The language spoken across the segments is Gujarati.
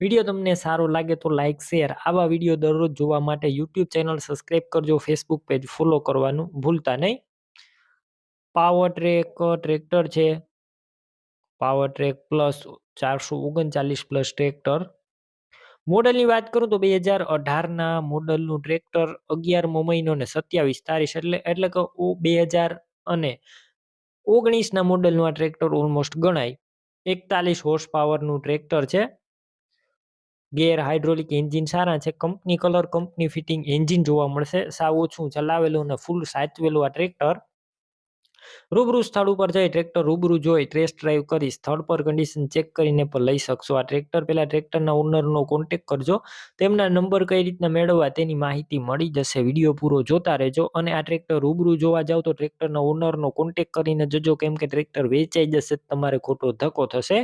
વીડિયો તમને સારો લાગે તો લાઇક શેર આવા વીડિયો દરરોજ જોવા માટે યુટ્યુબ ચેનલ સબસ્ક્રાઈબ કરજો ફેસબુક પેજ ફોલો કરવાનું ભૂલતા નહીં. પાવર ટ્રેક ટ્રેક્ટર છે. પાવર ટ્રેક પ્લસ ચારસો ઓગણચાલીસ પ્લસ ટ્રેક્ટર મોડલની વાત કરું તો બે હજાર અઢારના મોડલનું ટ્રેક્ટર અગિયારમો મહિનો ને સત્યાવીસ તારીખ એટલે એટલે કે બે હજાર અને ઓગણીસના મોડલનું આ ટ્રેક્ટર ઓલમોસ્ટ ગણાય. એકતાલીસ હોર્સ પાવરનું ટ્રેક્ટર છે. ગેર હાઇડ્રોલિક એન્જિન સારા છે. Company colour, company fitting engine જોવા મળશે. સાવ ઓછું ચલાવેલું અને ફૂલ સાચવેલું આ ટ્રેક્ટર. રૂબરૂ સ્થળ ઉપર જઈ ટ્રેક્ટર રૂબરૂ જોઈ ટેસ્ટ ડ્રાઈવ કરી સ્થળ પર કન્ડિશન ચેક કરીને પણ લઈ શકશો. આ ટ્રેક્ટર પહેલાં ટ્રેક્ટરના ઓનરનો કોન્ટેક કરજો. તેમના નંબર કઈ રીતના મેળવવા તેની માહિતી મળી જશે. વીડિયો પૂરો જોતા રહેજો અને આ ટ્રેક્ટર રૂબરૂ જોવા જાવ તો ટ્રેક્ટરના ઓનરનો કોન્ટેક કરીને જજો. કેમ કે ટ્રેક્ટર વેચાઈ જશે, તમારે ખોટો ધક્કો થશે.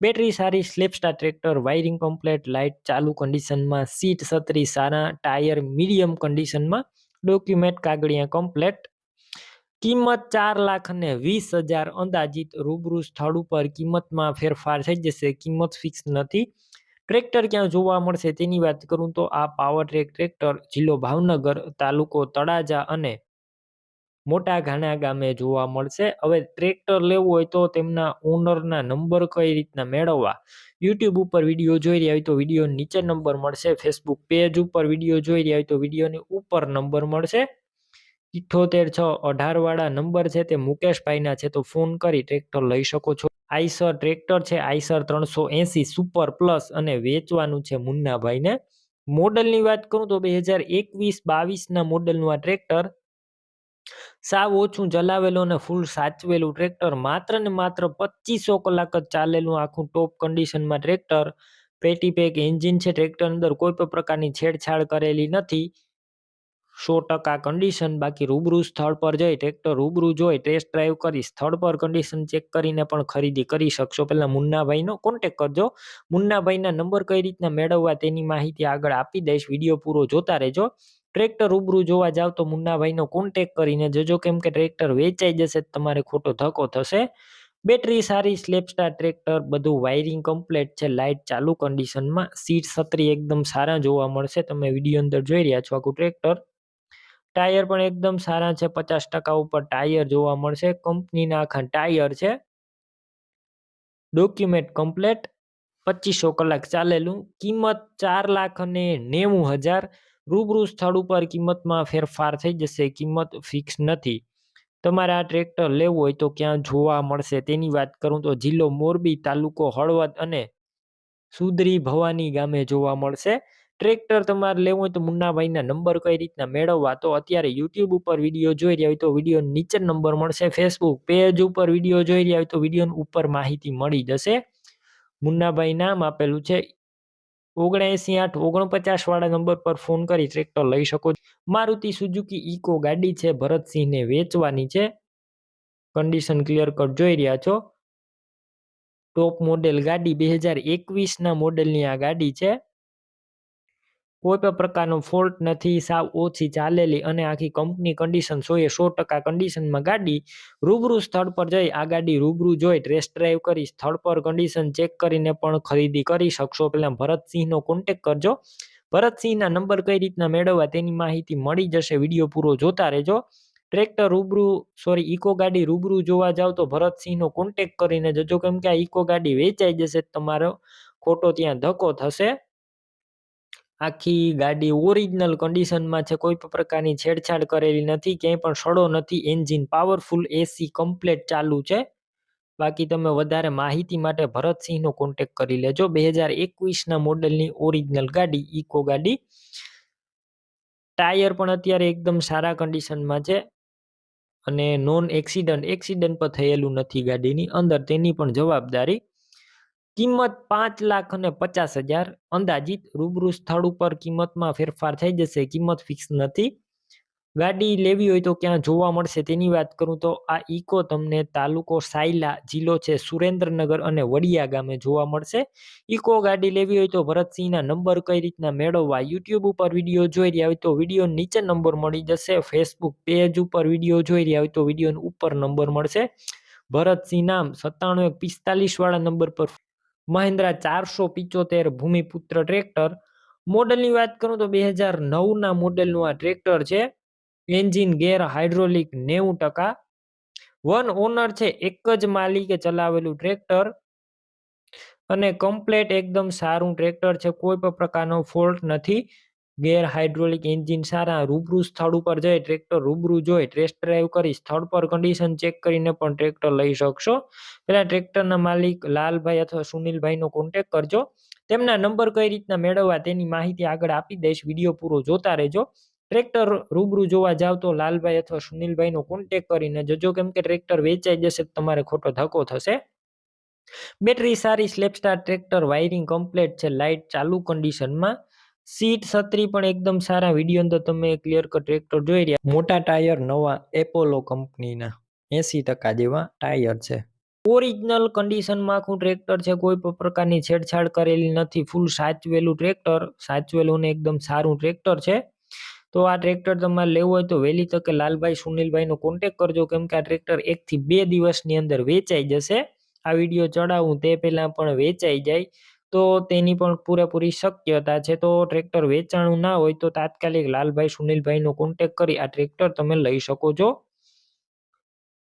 બેટરી સારી, સ્લેપસ્ટાર ટ્રેક્ટર, વાયરિંગ કમ્પ્લેટ, લાઇટ ચાલુ કન્ડિશનમાં સીટ છત્રી સારા, ટાયર મીડિયમ કન્ડિશનમાં ડોક્યુમેન્ટ કાગળિયા કમ્પ્લેટ. કિંમત ચાર લાખ અને વીસ હજાર અંદાજિત, રૂબરૂ સ્થળ ઉપર કિંમતમાં ફેરફાર થઈ જશે, કિંમત ફિક્સ નથી. ટ્રેક્ટર ક્યાં જોવા મળશે તેની વાત કરું તો આ પાવર ટ્રેક ટ્રેક્ટર જિલ્લો ભાવનગર તાલુકો તળાજા અને મોટા ઘાણા ગામે જોવા મળશે. હવે ટ્રેક્ટર લેવું હોય તો તેમના ઓનરના નંબર કઈ રીતના મેળવવા? યુટ્યુબ ઉપર વીડિયો જોઈ રહ્યા હોય તો વીડિયો નીચે નંબર મળશે. ફેસબુક પેજ ઉપર વીડિયો જોઈ રહ્યા હોય તો વિડીયોની ઉપર નંબર મળશે. ઇઠ્ઠોતેર છ અઢાર વાળા નંબર છે તે મુકેશભાઈના છે તો ફોન કરી ટ્રેક્ટર લઈ શકો છો. આઈસર ટ્રેક્ટર છે, આઈસર ત્રણસો એસી સુપર પ્લસ અને વેચવાનું છે મુન્નાભાઈને. મોડલની વાત કરું તો બે હજાર એકવીસ બાવીસના મોડલનું આ ટ્રેક્ટર સાવ ઓછું ચલાવેલું અને ફૂલ સાચવેલું ટ્રેક્ટર માત્ર ને માત્ર પચીસો કલાક જ ચાલેલું આખું ટોપ કન્ડિશનમાં ટ્રેક્ટર પેટી પેક એન્જિન છે ટ્રેક્ટર અંદર કોઈ પણ પ્રકારની છેડછાડ કરેલી નથી. સો ટકા કન્ડિશન બાકી રૂબરૂ સ્થળ પર જઈ ટ્રેક્ટર રૂબરૂ જોઈ ટેસ્ટ ડ્રાઈવ કરી સ્થળ પર કન્ડિશન ચેક કરીને પણ ખરીદી કરી શકશો. પહેલાં મુન્નાભાઈનો કોન્ટેક કરજો. મુન્નાભાઈના નંબર કઈ રીતના મેળવવા તેની માહિતી આગળ આપી દઈશ. વીડિયો પૂરો જોતા રહેજો. ટ્રેક્ટર રૂબરૂ જોવા જાવ તો મુન્નાભાઈનો કોન્ટેક કરીને જજો કેમ કે ટ્રેક્ટર વેચાઈ જશે તમારે ખોટો ધક્કો થશે. બેટરી સારી સ્લેપસ્ટાર ટ્રેક્ટર, બધું વાયરિંગ કમ્પ્લેટ છે લાઇટ ચાલુ કન્ડિશનમાં સીટ છત્રી એકદમ સારા જોવા મળશે. તમે વીડિયો અંદર જોઈ રહ્યા છો આખું ટ્રેક્ટર. ટાયર પણ એકદમ સારા છે, પચાસ ટકા ઉપર ટાયર જોવા મળશે. કંપનીના આખા ટાયર છે. ડોક્યુમેન્ટ કમ્પ્લેટ પચીસો કલાક ચાલેલું. કિંમત ચાર લાખ અને નેવું હજાર. રૂબરૂ સ્થળ ઉપર કિંમતમાં ફેરફાર થઈ જશે, કિંમત ફિક્સ નથી. તમારે આ ટ્રેક્ટર લેવું હોય તો ક્યાં જોવા મળશે? તેની વાત કરું તો જિલ્લો મોરબી, તાલુકો હળવદ અને સુદરી ભવાની ગામે જોવા મળશે. ટ્રેક્ટર તમારે લેવું હોય તો મુન્નાભાઈના નંબર કઈ રીતના મેળવવા? તો અત્યારે યુટ્યુબ ઉપર વીડિયો જોઈ રહ્યા હોય તો વીડિયો નીચે નંબર મળશે. ફેસબુક પેજ ઉપર વીડિયો જોઈ રહ્યા હોય તો વીડિયો ઉપર માહિતી મળી જશે. મુન્નાભાઈ નામ આપેલું છે. ઓગણએસી આઠ ઓગણપચાસ વાળા નંબર પર ફોન કરી ટ્રેક્ટર લઈ શકો મારુતિ સુઝુકી ઇકો ગાડી છે, ભરતસિંહને વેચવાની છે. કન્ડિશન ક્લિયર કટ જોઈ રહ્યા છો. ટોપ મોડેલ ગાડી બે હજાર એકવીસના મોડેલની આ ગાડી છે. કોઈ પણ પ્રકારનો ફોલ્ટ નથી, સાવ ઓછી ચાલેલી અને આખી કંપની કન્ડિશન સો એ સો ટકા કન્ડિશનમાં ગાડી રૂબરૂ સ્થળ પર જઈ, આ ગાડી રૂબરૂ જોઈ ટેસ્ટ ડ્રાઈવ કરી, સ્થળ પર કન્ડિશન ચેક કરીને પણ ખરીદી કરી શકશો. પહેલાં ભરતસિંહનો કોન્ટેક કરજો. ભરતસિંહના નંબર કઈ રીતના મેળવવા તેની માહિતી મળી જશે. વીડિયો પૂરો જોતા રહેજો. ટ્રેક્ટર રૂબરૂ સોરી ઇકો ગાડી રૂબરૂ જોવા જાવ તો ભરતસિંહનો કોન્ટેક કરીને જજો. કેમ કે આ ઇકો ગાડી વેચાઈ જશે, તમારો ખોટો ત્યાં ધક્કો થશે. આખી ગાડી ઓરિજિનલ કન્ડિશનમાં છે, કોઈ પણ પ્રકારની છેડછાડ કરેલી નથી, ક્યાંય પણ સડો નથી એન્જિન પાવરફુલ એસી કમ્પ્લેટ ચાલુ છે. બાકી તમે વધારે માહિતી માટે ભરતસિંહનો કોન્ટેક કરી લેજો. બે હજાર એકવીસના મોડલની ઓરિજિનલ ગાડી ઇકો ગાડી. ટાયર પણ અત્યારે એકદમ સારા કન્ડિશનમાં છે અને નોન એક્સિડન્ટ એક્સિડન્ટ પણ થયેલું નથી ગાડીની. અંદર તેની પણ જવાબદારી કિંમત પાંચ લાખ અને પચાસ હજાર. અંદાજિત રૂબરૂ સ્થળ ઉપર કિંમતમાં ફેરફાર થઈ જશે. કિંમત ફિક્સ નથી. ગાડી લેવી હોય તો ક્યાં જોવા મળશે તેની વાત કરું તો આ ઇકો તમને તાલુકો સાયલા જિલ્લો છે સુરેન્દ્રનગર અને વડિયા ગામે જોવા મળશે. ઇકો ગાડી લેવી હોય તો ભરતસિંહના નંબર કઈ રીતના મેળવવા યુટ્યુબ ઉપર વીડિયો જોઈ રહ્યા હોય તો વીડિયો નીચે નંબર મળી જશે. ફેસબુક પેજ ઉપર વીડિયો જોઈ રહ્યા હોય તો વીડિયો ઉપર નંબર મળશે. ભરતસિંહ નામ સત્તાણું એક પિસ્તાલીસ વાળા નંબર પર મહિન્દ્રા ચારસો પિચોતેર ભૂમિપુત્ર ટ્રેક્ટર. મોડલની વાત કરું તો બે હજાર નવના મોડેલનું આ ટ્રેક્ટર છે. એન્જિન ગેર હાઇડ્રોલિક નેવું ટકા. વન ઓનર છે, એક જ માલિકે ચલાવેલું ટ્રેક્ટર. અને કમ્પ્લેટ એકદમ સારું ટ્રેક્ટર છે, કોઈ પણ પ્રકારનો ફોલ્ટ નથી. ગેર હાઇડ્રોલિક એન્જિન સારા રૂબરૂ સ્થળ ઉપર જઈ ટ્રેક્ટર રૂબરૂ જોઈ ટેસ્ટ ડ્રાઈવ કરી, સ્થળ પર કન્ડિશન ચેક કરીને પણ ટ્રેક્ટર લઈ શકશો. પેલા ટ્રેક્ટરના માલિક લાલભાઈ અથવા સુનિલભાઈનો કોન્ટેક કરજો. તેમના નંબર કઈ રીતના મેળવવા તેની માહિતી આગળ આપી દઈશ. વીડિયો પૂરો જોતા રહેજો. ટ્રેક્ટર રૂબરૂ જોવા જાવ તો લાલભાઈ અથવા સુનિલભાઈનો કોન્ટેક કરીને જજો. કેમ કે ટ્રેક્ટર વેચાઈ જશે તમારે ખોટો ધક્કો થશે. બેટરી સારી સ્લેપસ્ટાર ટ્રેક્ટર વાયરિંગ કમ્પ્લેટ છે. લાઇટ ચાલુ કન્ડિશનમાં સીટ છત્રી પણ એકદમ સારા વીડિયો અંદર તમે ક્લિયર કટ ટ્રેક્ટર જોઈ રહ્યા. મોટા ટાયર નવા એપોલો કંપનીના એસી ટકા જેવા ટાયર છે. ઓરિજિનલ કન્ડિશનમાં આખું ટ્રેક્ટર છે, કોઈ પણ પ્રકારની છેડછાડ કરેલી નથી ફૂલ સાચવેલું ટ્રેક્ટર સાચવેલું ને એકદમ સારું ટ્રેક્ટર છે. તો આ ટ્રેક્ટર તમારે લેવું હોય તો વહેલી તકે લાલભાઈ સુનિલભાઈનો કોન્ટેક કરજો, કેમ કે આ ટ્રેક્ટર એકથી બે દિવસની અંદર વેચાઈ જશે. આ વીડિયો ચડાવું તે પહેલાં પણ વેચાઈ જાય. તો તેની પણ પૂરેપૂરી શક્યતા છે. તો ટ્રેક્ટર વેચાણું ના હોય તો તાત્કાલિક લાલભાઈ સુનિલભાઈનો કોન્ટેક કરી આ ટ્રેક્ટર તમે લઈ શકો છો.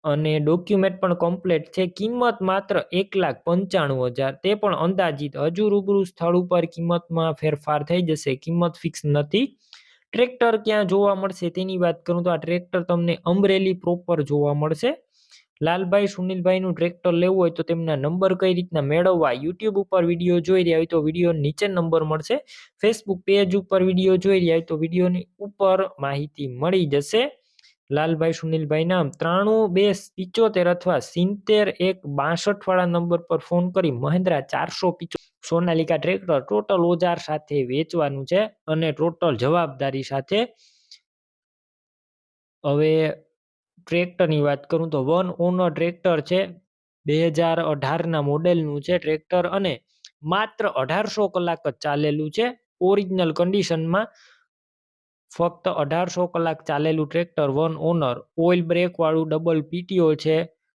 અને ડોક્યુમેન્ટ પણ કમ્પ્લીટ છે. કિંમત માત્ર એક લાખ પંચાણું હજાર. તે પણ અંદાજિત હજુ રૂબરૂ સ્થળ ઉપર કિંમતમાં ફેરફાર થઈ જશે. કિંમત ફિક્સ નથી. ટ્રેક્ટર ક્યાં જોવા મળશે તેની વાત કરું તો આ ટ્રેક્ટર તમને અમરેલી પ્રોપર જોવા મળશે. લાલભાઈ સુનિલભાઈનું ટ્રેક્ટર લેવું હોય તો તેમના નંબર કઈ રીતના મેળવવા યુટ્યુબ ઉપર વીડિયો જોઈ રહ્યા હોય તો વીડિયો નીચે નંબર મળશે. ફેસબુક પેજ ઉપર વીડિયો જોઈ રહ્યા હોય તો વિડીયોની ઉપર માહિતી મળી જશે. લાલભાઈ સુનિલભાઈ નામ ત્રાણું બે પિચોતેર અથવા સિત્તેર એક બાસઠ વાળા નંબર પર ફોન કરી મહેન્દ્રા ચારસો પિચો સોનાલિકા ટ્રેક્ટર ટોટલ ઓજાર સાથે વેચવાનું છે અને ટોટલ જવાબદારી સાથે હવે ટ્રેક્ટરની વાત કરું તો વન ઓનર ટ્રેક્ટર છે બે હજાર અઢારના મોડેલનું છે ટ્રેક્ટર અને માત્ર અઢારસો કલાક જ ચાલેલું છે. ઓરિજિનલ કન્ડિશનમાં ફક્ત અઢારસો કલાક ચાલેલું ટ્રેક્ટર વન ઓનર. ઓઇલ બ્રેકવાળું ડબલ પીટીઓ છે.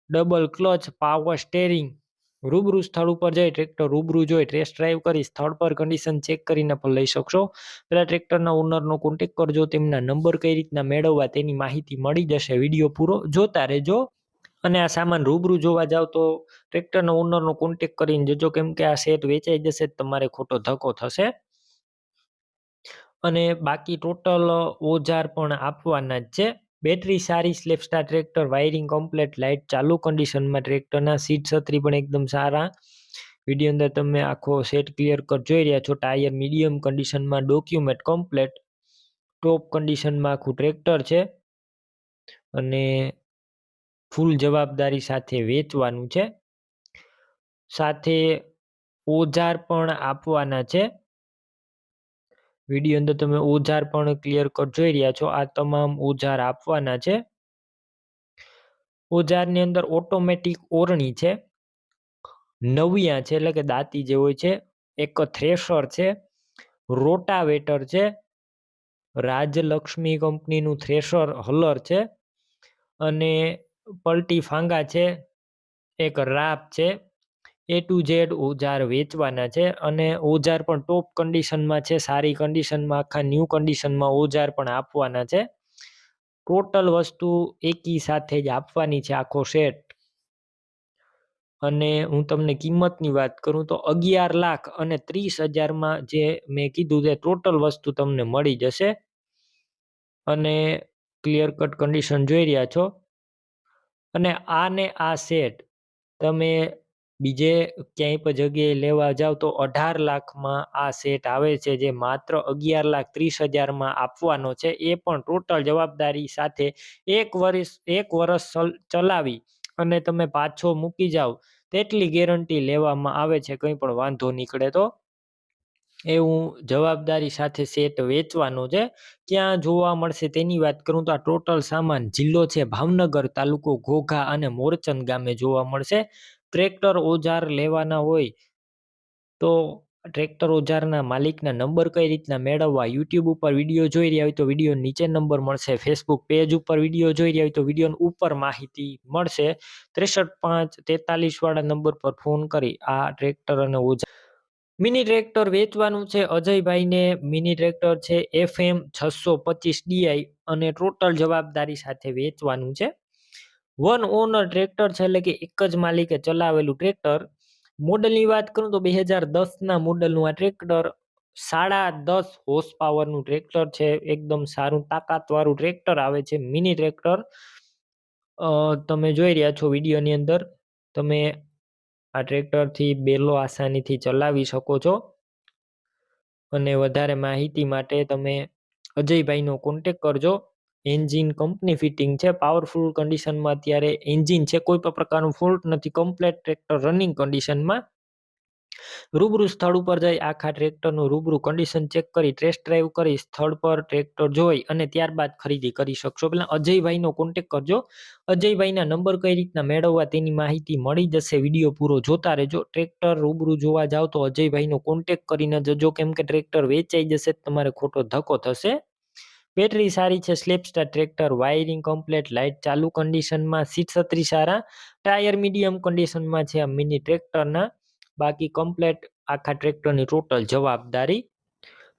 ડબલ ક્લચ પાવર સ્ટેરિંગ રૂબરૂ સ્થળ ઉપર જઈ ટ્રેક્ટર રૂબરૂ જોઈ ટેસ્ટ ડ્રાઈવ કરી સ્થળ પર કન્ડિશન ચેક કરીને પણ લઈ શકશો. પહેલાં ટ્રેક્ટરના ઓનરનો કોન્ટેક કરજો, તેમના નંબર કઈ રીતના મેળવવા તેની માહિતી મળી જશે વીડિયો પૂરો જોતા રહેજો. અને આ સામાન રૂબરૂ જોવા જાવ તો ટ્રેક્ટરના ઓનરનો કોન્ટેક કરીને જજો, કેમ કે આ સેટ વેચાઈ જશે, તમારે ખોટો ધક્કો થશે. અને બાકી ટોટલ ઓજાર પણ આપવાના જ છે. બેટરી સારી સ્લેપસ્ટાર ટ્રેક્ટર, વાયરિંગ કમ્પ્લેટ લાઇટ ચાલુ કન્ડિશનમાં ટ્રેક્ટરના સીટ છત્રી પણ એકદમ સારા. વીડિયો અંદર તમે આખો સેટ ક્લિયર કર, જોઈ રહ્યા છો ટાયર મીડિયમ કન્ડિશનમાં ડોક્યુમેન્ટ કમ્પ્લેટ ટોપ કન્ડિશનમાં આખું ટ્રેક્ટર છે. અને ફૂલ જવાબદારી સાથે વેચવાનું છે. સાથે ઓજાર પણ આપવાના છે. વીડિયો અંદર તમે ઓજાર પણ ક્લિયર કટ જોઈ રહ્યા છો. આ તમામ ઓજાર આપવાના છે. ઓજારની અંદર ઓટોમેટિક ઓરણી છે. નવિયા છે એટલે કે દાંતી જે હોય છે, એક થ્રેશર છે, રોટાવેટર છે, રાજલક્ષ્મી કંપનીનું થ્રેશર હલર છે, અને પલટી ફાંગા છે, એક રાપ છે. એ ટુ ઝેડ ઓજાર વેચવાના છે અને ઓજાર પણ ટોપ કન્ડિશનમાં છે, સારી કન્ડિશનમાં આખા ન્યૂ કન્ડિશનમાં ઓજાર પણ આપવાના છે. ટોટલ વસ્તુ એકી સાથે જ આપવાની છે આખો સેટ અને હું તમને કિંમતની વાત કરું તો અગિયાર લાખ અને ત્રીસ હજારમાં જે મેં કીધું તે ટોટલ વસ્તુ તમને મળી જશે. અને ક્લિયર કટ કન્ડિશન જોઈ રહ્યા છો. અને આને આ સેટ તમે બીજે ક્યાંય પણ જગ્યાએ લેવા જાવ તો અઢાર લાખમાં આ સેટ આવે છે, જે માત્ર અગિયાર લાખ ત્રીસ હજારમાં આપવાનો છે. એ પણ ટોટલ જવાબદારી સાથે એક વર્ષ એક વર્ષ ચલાવી અને તમે પાછો મૂકી જાઓ તેટલી ગેરંટી લેવામાં આવે છે, કંઈ પણ વાંધો નીકળે તો. એવું જવાબદારી સાથે સેટ વેચવાનો છે. ક્યાં જોવા મળશે તેની વાત કરું તો આ ટોટલ સામાન જિલ્લો છે, ભાવનગર તાલુકો ઘોઘા અને મોરચંદ ગામે જોવા મળશે. ટ્રેક્ટર ઓજાર લેવાના હોય તો ટ્રેક્ટર ઓજારના માલિકના નંબર કઈ રીતના મેળવવા? યુટ્યુબ ઉપર વીડિયો જોઈ રહ્યા હોય તો વીડિયો નીચે નંબર મળશે. ફેસબુક પેજ ઉપર વીડિયો જોઈ રહ્યા હોય તો વીડિયો ઉપર માહિતી મળશે. ત્રેસઠ પાંચ તેતાલીસ વાળા નંબર પર ફોન કરી આ ટ્રેક્ટર અને ઓજાર મિની ટ્રેક્ટર વેચવાનું છે. અજયભાઈને મિની ટ્રેક્ટર છે. એફ એમ છસો પચીસ ડીઆઈ અને ટોટલ જવાબદારી સાથે વેચવાનું છે. વન ઓનર ટ્રેક્ટર છે એટલે કે એક જ માલિકે ચલાવેલું ટ્રેક્ટર. મોડલની વાત કરું તો બે હજાર દસના મોડલનું આ ટ્રેક્ટર સાડા દસ હોર્સ પાવરનું ટ્રેક્ટર છે. એકદમ સારું તાકાતવાળું ટ્રેક્ટર આવે છે. Mini tractor. તમે જોઈ રહ્યા છો વિડીયોની અંદર. તમે આ ટ્રેક્ટરથી બેલો આસાનીથી ચલાવી શકો છો. અને વધારે માહિતી માટે તમે અજયભાઈનો કોન્ટેક કરજો. એન્જિન કંપની ફિટિંગ છે, પાવરફુલ કન્ડિશનમાં અત્યારે એન્જિન છે, કોઈ પણ પ્રકારનું ફોલ્ટ નથી, કમ્પ્લેટ ટ્રેક્ટર રનિંગ કન્ડિશનમાં. રૂબરૂ સ્થળ ઉપર જઈ આખા ટ્રેક્ટરનું રૂબરૂ કન્ડિશન ચેક કરી, ટેસ્ટ ડ્રાઈવ કરી, સ્થળ પર ટ્રેક્ટર જોઈ અને ત્યારબાદ ખરીદી કરી શકશો. પેલા અજયભાઈનો કોન્ટેક કરજો. અજયભાઈના નંબર કઈ રીતના મેળવવા તેની માહિતી મળી જશે, વીડિયો પૂરો જોતા રહેજો. ટ્રેક્ટર રૂબરૂ જોવા જાવ તો અજયભાઈનો કોન્ટેક કરીને જજો, કેમ કે ટ્રેક્ટર વેચાઈ જશે, તમારે ખોટો ધક્કો થશે. બેટરી સારી છે સ્લેપસ્ટાર ટ્રેક્ટર, વાયરિંગ કમ્પ્લેટ, લાઇટ ચાલુ કન્ડિશનમાં, સીટ છત્રી સારા, ટાયર મીડિયમ કન્ડિશનમાં છે મિની ટ્રેક્ટરના. બાકી કમ્પ્લેટ આખા ટ્રેક્ટરની ટોટલ જવાબદારી.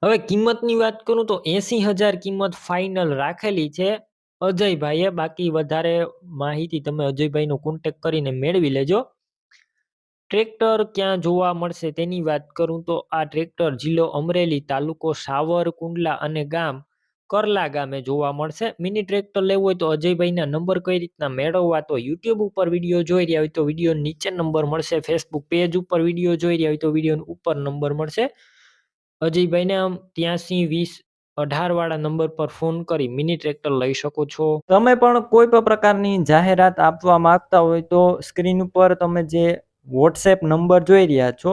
હવે કિંમતની વાત કરું તો એસી હજાર કિંમત ફાઇનલ રાખેલી છે અજયભાઈએ. બાકી વધારે માહિતી તમે અજયભાઈનો કોન્ટેક કરીને મેળવી લેજો. ટ્રેક્ટર ક્યાં જોવા મળશે તેની વાત કરું તો આ ટ્રેક્ટર જિલ્લો અમરેલી તાલુકો સાવરકુંડલા અને ગામ કરલા ગામે જોવા મળશે. મિની ટ્રેક્ટર લેવું હોય તો અજયભાઈના નંબર કઈ રીતના મેળવવા તો યુટ્યુબ ઉપર વીડિયો જોઈ રહ્યા હોય તો વીડિયો નીચે નંબર મળશે. ફેસબુક પેજ ઉપર વીડિયો જોઈ રહ્યા હોય તો વીડિયો ઉપર નંબર મળશે. અજયભાઈને આમ ત્યાંસી વીસ અઢાર વાળા નંબર પર ફોન કરી મિની ટ્રેક્ટર લઈ શકો છો. તમે પણ કોઈ પણ પ્રકારની જાહેરાત આપવા માંગતા હોય તો સ્ક્રીન ઉપર તમે જે વોટ્સએપ નંબર જોઈ રહ્યા છો